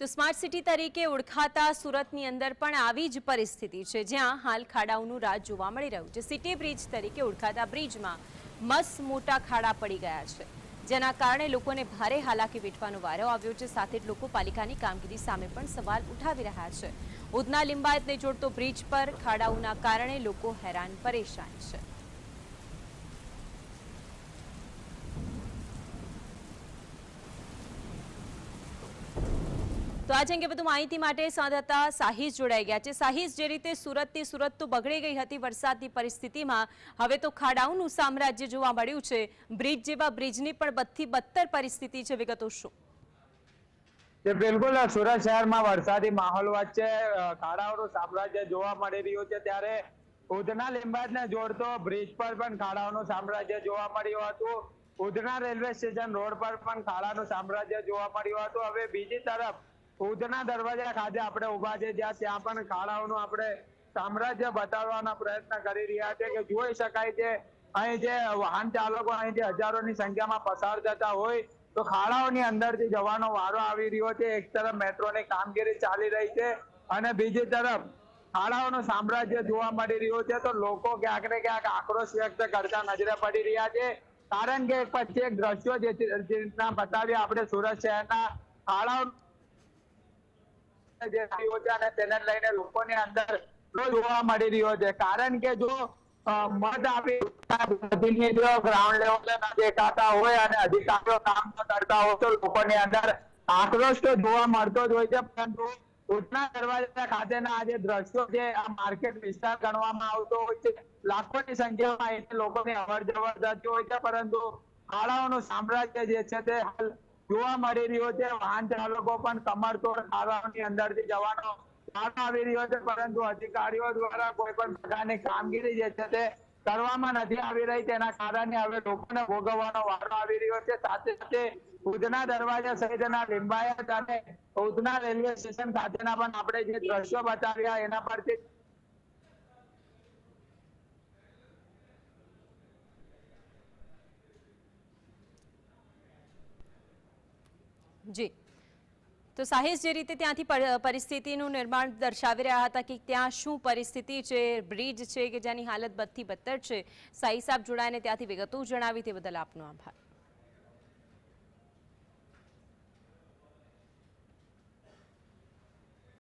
તો smart city તરીકે ઓળખાતા સુરતની અંદર પણ આવી જ પરિસ્થિતિ છે, જ્યાં હાલ ખાડાઓનું રાજ જોવા મળી રહ્યું છે. સિટી બ્રિજ તરીકે ઓળખાતા બ્રિજમાં મસ્ત મોટા ખાડા પડી ગયા છે. જેના કારણે લોકોને ભારે હાલાકી વેઠવાનો વારો આવ્યો છે. સાથે જ લોકો પાલિકાની કામગીરી સામે પણ સવાલ ઉઠાવી રહ્યા છે. ઉધના લિંબાયતને જોડતો બ્રિજ પર ખાડાઓના કારણે લોકો હેરાન પરેશાન છે. તો આજે અંગે વધુ માહિતી માટે સંવાદદાતા સાહિસ જોડાઈ ગયા છે. સાહિસ, જે રીતે સુરતથી સુરત તો બગડી ગઈ હતી વરસાદની પરિસ્થિતિમાં, હવે તો ખાડાઓનું સામ્રાજ્ય જોવા મળ્યું છે. બ્રિજ જેવા બ્રિજની પણ બધી બદતર પરિસ્થિતિ છે. વિગતો શું? બિલકુલ સુરત શહેરમાં વરસાદી માહોલ વચ્ચે ખાડાઓનું સામ્રાજ્ય જોવા મળી રહ્યું છે. ત્યારે ઉધના લિંબાયતને જોડતો બ્રિજ પર પણ ખાડાઓનું સામ્રાજ્ય જોવા મળ્યું હતું. ઉધના રેલવે સ્ટેશન રોડ પર પણ ખાડાનું સામ્રાજ્ય જોવા મળ્યું હતું. હવે બીજી તરફ ઉધના દરવાજા ખાતે આપણે ઊભા છે, જ્યાં ત્યાં પણ ખાડાઓનું આપણે સામ્રાજ્ય બતાવવાનો પ્રયત્ન કરી રહ્યા છે કે જોઈ શકાય છે, અહીં જે વાહન ચાલકો અહીંથી હજારોની સંખ્યામાં પસાર થતા હોય, તો ખાડાઓની અંદરથી જવાનો વારો આવી રહ્યો છે. એક તરફ મેટ્રોની કામગીરી ચાલી રહી છે અને બીજી તરફ ખાડાઓનું સામ્રાજ્ય જોવા મળી રહ્યું છે. તો લોકો ક્યાંક ને ક્યાંક આક્રોશ વ્યક્ત કરતા નજરે પડી રહ્યા છે. કારણ કે પછી એક દ્રશ્યો જે જે રીતના બતાવ્યા આપણે સુરત શહેરના ખાડાઓ જે રહ્યો છે અને તેને લઈને લોકોની અંદર જોવા મળી રહ્યો છે. કારણ કે જો મત આપી ગ્રાઉન્ડ લેવલે ન દેખાતા હોય અને અધિકારીઓ કામ કરતા હોય તો લોકોની અંદર આક્રોશ તો જોવા મળતો જ હોય છે. પરંતુ ઉધના દરવાજા ખાતેના આ જે દ્રશ્યો છે, આ માર્કેટ વિસ્તાર ગણવામાં આવતો હોય છે. લાખોની સંખ્યામાં અહીંથી લોકોની અવર જવર થતી હોય છે. પરંતુ શાળાઓનું સામ્રાજ્ય જે છે તે હાલ જોવા મળી રહ્યો છે. વાહન ચાલકો પણ કમરતોડ ખાડાઓની અંદરથી જવાનો આવી રહ્યો છે. પરંતુ અધિકારીઓ દ્વારા કોઈ પણ પ્રકારની કામગીરી જે છે તે કરવામાં નથી આવી રહી. તેના કારણે હવે લોકોને ભોગવવાનો વારો આવી રહ્યો છે. સાથે સાથે ઉધના દરવાજા સહિતના લિંબાયત અને ઉધના રેલવે સ્ટેશન ખાતેના પણ આપણે જે દ્રશ્યો બતાવ્યા, એના પરથી જી. તો સાહેશ જે રીતે ત્યાંથી પરિસ્થિતિનું નિર્માણ દર્શાવી રહ્યા હતા કે ત્યાં શું પરિસ્થિતિ છે, બ્રિજ છે કે જેની હાલત બદથી બદતર છે સાહી સાહેબ જોડાઈને ત્યાંથી વિગતો જણાવી તે બદલ આપનો આભાર.